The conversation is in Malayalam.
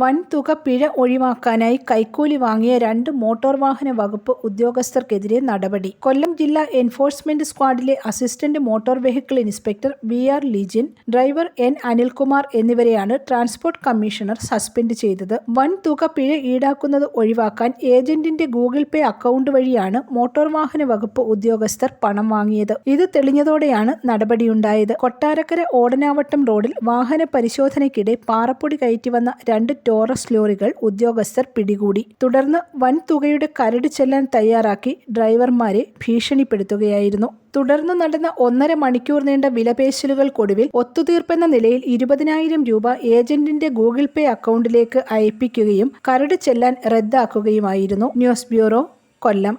വൻ തുക പിഴ ഒഴിവാക്കാനായി കൈക്കൂലി വാങ്ങിയ രണ്ട് മോട്ടോർ വാഹന വകുപ്പ് ഉദ്യോഗസ്ഥർക്കെതിരെ നടപടി. കൊല്ലം ജില്ലാ enforcement സ്ക്വാഡിലെ assistant motor vehicle inspector V R Lijin driver N Anilkumar എന്നിവരെയാണ് ട്രാൻസ്പോർട്ട് കമ്മീഷണർ സസ്പെൻഡ് ചെയ്തത്. വൻതുക പിഴ ഈടാക്കുന്നത് ഒഴിവാക്കാൻ ഏജന്റിന്റെ ഗൂഗിൾ പേ അക്കൗണ്ട് വഴിയാണ് മോട്ടോർ വാഹന വകുപ്പ് ഉദ്യോഗസ്ഥർ പണം വാങ്ങിയത്. ഇത് തെളിഞ്ഞതോടെയാണ് നടപടിയുണ്ടായത്. കൊട്ടാരക്കര ഓടനാവട്ടം റോഡിൽ വാഹന പരിശോധനയ്ക്കിടെ പാറപ്പൊടി കയറ്റി വന്ന രണ്ട് ടോറസ് ലോറികൾ ഉദ്യോഗസ്ഥർ പിടികൂടി. തുടർന്ന് വൻതുകയുടെ കരട് ചെല്ലാൻ തയ്യാറാക്കി ഡ്രൈവർമാരെ ഭീഷണിപ്പെടുത്തുകയായിരുന്നു. തുടർന്ന് നടന്ന ഒന്നര മണിക്കൂർ നീണ്ട വിലപേശലുകൾക്കൊടുവിൽ ഒത്തുതീർപ്പെന്ന നിലയിൽ ഇരുപതിനായിരം രൂപ ഏജന്റിന്റെ ഗൂഗിൾ പേ അക്കൗണ്ടിലേക്ക് അയപ്പിക്കുകയും കരട് ചെല്ലാൻ റദ്ദാക്കുകയുമായിരുന്നു. News bureau Kollam.